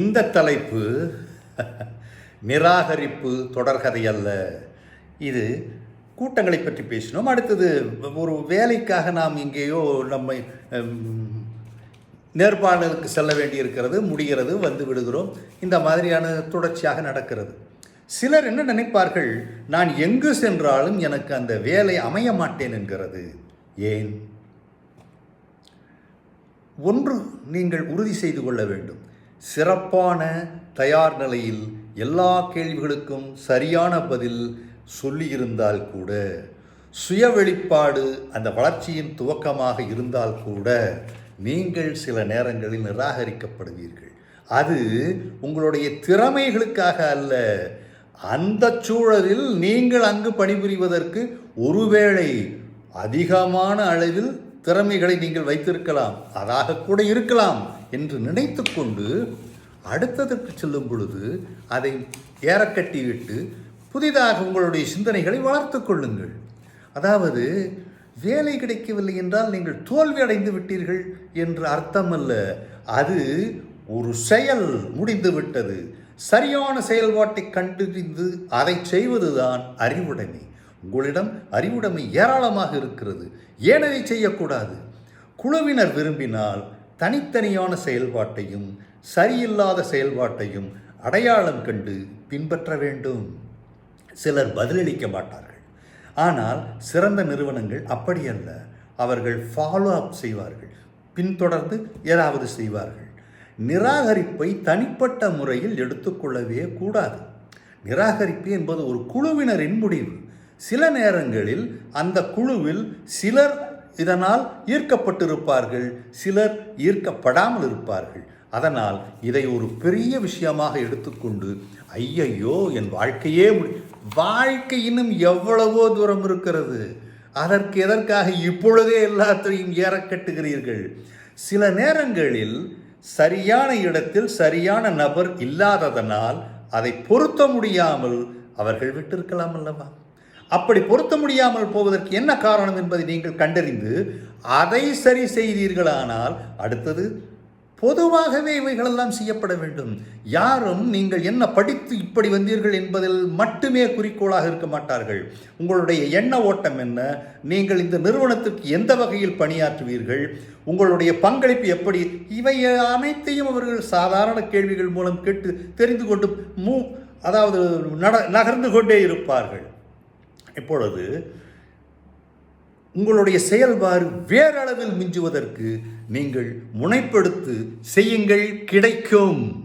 இந்த தலைப்பு நிராகரிப்பு தொடர்கதை அல்ல. இது கூட்டங்களை பற்றி பேசினோம். அடுத்தது ஒரு வேலைக்காக நாம் எங்கேயோ நம்மை ஹம், நேர்காணலுக்கு செல்ல வேண்டியிருக்கிறது முடிகிறது வந்து விடுகிறோம். இந்த மாதிரியான தொடர்ச்சியாக நடக்கிறது. சிலர் என்ன நினைப்பார்கள்? நான் எங்கு சென்றாலும் எனக்கு அந்த வேலை அமைய மாட்டேன் என்கிறது. ஏன்? ஒன்று நீங்கள் உறுதி செய்து கொள்ள வேண்டும். சிறப்பான தயார் நிலையில் எல்லா கேள்விகளுக்கும் சரியான பதில் சொல்லியிருந்தால் கூட சுய வெளிப்பாடு அந்த வளர்ச்சியின் துவக்கமாக இருந்தால் கூட நீங்கள் சில நேரங்களில் நிராகரிக்கப்படுவீர்கள். அது உங்களுடைய திறமைகளுக்காக அல்ல. அந்த சூழலில் நீங்கள் அங்கு பணிபுரிவதற்கு ஒருவேளை அதிகமான அளவில் திறமைகளை நீங்கள் வைத்திருக்கலாம் அதாக கூட இருக்கலாம் என்று நினைத்துக்கொண்டு அடுத்ததற்கு செல்லும் பொழுது அதை ஏறக்கட்டி விட்டு புதிதாக உங்களுடைய சிந்தனைகளை வளர்த்து கொள்ளுங்கள். அதாவது வேலை கிடைக்கவில்லை என்றால் நீங்கள் தோல்வி அடைந்து விட்டீர்கள் என்று அர்த்தமல்ல. அது ஒரு செயல் முடிந்து விட்டது. சரியான செயல்பாட்டை கண்டறிந்து அதை செய்வதுதான் அறிவுடைமை. உங்களிடம் அறிவுடைமை ஏராளமாக இருக்கிறது. ஏனவே செய்யக்கூடாது. குழுவினர் விரும்பினால் தனித்தனியான செயல்பாட்டையும் சரியில்லாத செயல்பாட்டையும் அடையாளம் கண்டு பின்பற்ற வேண்டும். சிலர் பதிலளிக்க மாட்டார்கள். ஆனால் சிறந்த நிறுவனங்கள் அப்படி அல்ல. அவர்கள் ஃபாலோ அப் செய்வார்கள். பின்தொடர்ந்து ஏதாவது செய்வார்கள். நிராகரிப்பை தனிப்பட்ட முறையில் எடுத்துக்கொள்ளவே கூடாது. நிராகரிப்பு என்பது ஒரு குழுவினரின் முடிவு. சில நேரங்களில் அந்த குழுவில் சிலர் இதனால் ஈர்க்கப்பட்டிருப்பார்கள் சிலர் ஈர்க்கப்படாமல் இருப்பார்கள். அதனால் இதை ஒரு பெரிய விஷயமாக எடுத்துக்கொண்டு ஐயையோ என் வாழ்க்கையே வாழ்க்கை இன்னும் எவ்வளவோ தூரம் இருக்கிறது. அதற்கு எதற்காக இப்பொழுதே எல்லாத்தையும் ஏறக்கட்டுகிறீர்கள் சில நேரங்களில் சரியான இடத்தில் சரியான நபர் இல்லாததனால் அதை பொருத்த முடியாமல் அவர்கள் விட்டிருக்கலாம் அல்லவா? அப்படி பொருத்த முடியாமல் போவதற்கு என்ன காரணம் என்பதை நீங்கள் கண்டறிந்து அதை சரி செய்தீர்களானால் அடுத்தது பொதுவாகவே இவைகளெல்லாம் செய்யப்பட வேண்டும். யாரும் நீங்கள் என்ன படித்து இப்படி வந்தீர்கள் என்பதில் மட்டுமே குறிக்கோளாக இருக்க மாட்டார்கள். உங்களுடைய எண்ண ஓட்டம் என்ன? நீங்கள் இந்த நிறுவனத்திற்கு எந்த வகையில் பணியாற்றுவீர்கள்? உங்களுடைய பங்களிப்பு எப்படி? இவை அனைத்தையும் அவர்கள் சாதாரண கேள்விகள் மூலம் கேட்டு தெரிந்து கொண்டு மூ அதாவது நட நகர்ந்து கொண்டே இருப்பார்கள். இப்பொழுது உங்களுடைய செயல்பாடு வேறளவில் மிஞ்சுவதற்கு நீங்கள் முனைப்படுத்து செய்யுங்கள் கிடைக்கும்.